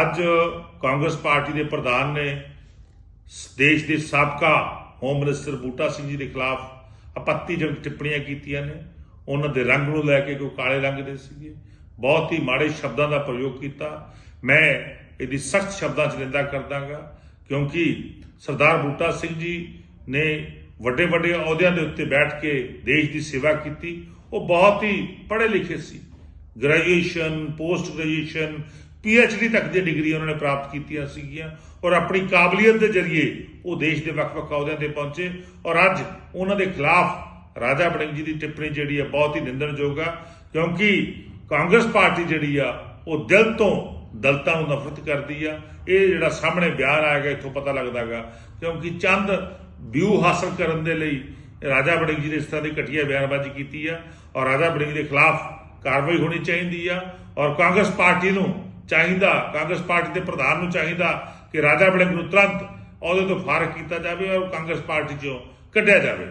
ਅੱਜ ਕਾਂਗਰਸ ਪਾਰਟੀ ਦੇ ਪ੍ਰਧਾਨ ਨੇ ਸ- ਦੇਸ਼ ਦੇ ਸਾਬਕਾ ਹੋਮ ਮਿਨਿਸਟਰ ਬੂਟਾ ਸਿੰਘ ਜੀ ਦੇ ਖਿਲਾਫ ਆਪੱਤੀਜਨਕ ਟਿੱਪਣੀਆਂ ਕੀਤੀਆਂ ਨੇ। ਉਹਨਾਂ ਦੇ ਰੰਗ ਨੂੰ ਲੈ ਕੇ ਕੋਈ ਕਾਲੇ ਰੰਗ ਦੇ ਸੀਗੇ। ਬਹੁਤ ਹੀ ਮਾੜੇ ਸ਼ਬਦਾਂ ਦਾ ਪ੍ਰਯੋਗ ਕੀਤਾ। ਮੈਂ ਇਹਦੀ ਸਖਤ ਸ਼ਬਦਾਂ 'ਚ ਨਿੰਦਾ ਕਰਦਾਗਾ, ਕਿਉਂਕਿ ਸਰਦਾਰ ਬੂਟਾ ਸਿੰਘ ਜੀ ਨੇ ਵੱਡੇ ਵੱਡੇ ਅਹੁਦਿਆਂ ਦੇ ਉੱਤੇ ਬੈਠ ਕੇ ਦੇਸ਼ ਦੀ ਸੇਵਾ ਕੀਤੀ। ਉਹ ਬਹੁਤ ਹੀ ਪੜ੍ਹੇ ਲਿਖੇ ਸੀ। ਗ੍ਰੈਜੂਏਸ਼ਨ ਪੋਸਟ ਗ੍ਰੈਜੂਏਸ਼ਨ ਡੀ ਤੱਕ ਦੀ ਡਿਗਰੀ ਉਹਨਾਂ ਨੇ ਪ੍ਰਾਪਤ ਕੀਤੀਆਂ ਸੀਗੀਆਂ ਔਰ ਆਪਣੀ ਕਾਬਲੀਅਤ ਦੇ ਜ਼ਰੀਏ ਉਹ ਦੇਸ਼ ਦੇ ਵੱਖ-ਵੱਖ ਅਹੁਦਿਆਂ ਤੇ ਪਹੁੰਚੇ ਔਰ ਅੱਜ ਉਹਨਾਂ ਦੇ ਖਿਲਾਫ ਰਾਜਾ ਵੜਿੰਗ ਜੀ ਦੀ ਟਿੱਪਣੀ ਜਿਹੜੀ ਹੈ ਬਹੁਤ ਹੀ ਨਿੰਦਣਯੋਗ ਆ, ਕਿਉਂਕਿ ਕਾਂਗਰਸ ਪਾਰਟੀ ਜਿਹੜੀ ਆ, ਉਹ ਦਿਲ ਤੋਂ ਦਲਤਾਂ ਨੂੰ ਨਫ਼ਰਤ ਕਰਦੀ ਆ। ਇਹ ਜਿਹੜਾ ਸਾਹਮਣੇ ਬਿਆਨ ਆਏਗਾ ਇੱਥੋਂ ਪਤਾ ਲੱਗਦਾਗਾ ਕਿਉਂਕਿ ਚੰਦ ਵਿਊ ਹਾਸਲ ਕਰਨ ਦੇ ਲਈ ਰਾਜਾ ਵੜਿੰਗ ਜੀ ਨੇ ਇਸ ਤਰ੍ਹਾਂ ਦੀ ਘਟੀਆ ਬਿਆਨਬਾਜ਼ੀ ਕੀਤੀ ਆ ਔਰ ਰਾਜਾ ਵੜਿੰਗ ਦੇ ਖਿਲਾਫ ਕਾਰਵਾਈ ਹੋਣੀ ਚਾਹੀਦੀ ਆ ਔਰ ਕਾਂਗਰਸ ਪਾਰਟੀ ਨੂੰ ਚਾਹੀਦਾ, ਕਾਂਗਰਸ ਪਾਰਟੀ ਦੇ ਪ੍ਰਧਾਨ ਨੂੰ ਚਾਹੀਦਾ ਕਿ ਰਾਜਾ ਵੜਿੰਗ ਨੂੰ ਤੁਰੰਤ ਉਹਦੇ ਤੋਂ ਫਾਰਗ ਕੀਤਾ ਜਾਵੇ ਔਰ ਕਾਂਗਰਸ ਪਾਰਟੀ ਚੋਂ ਕੱਢਿਆ ਜਾਵੇ।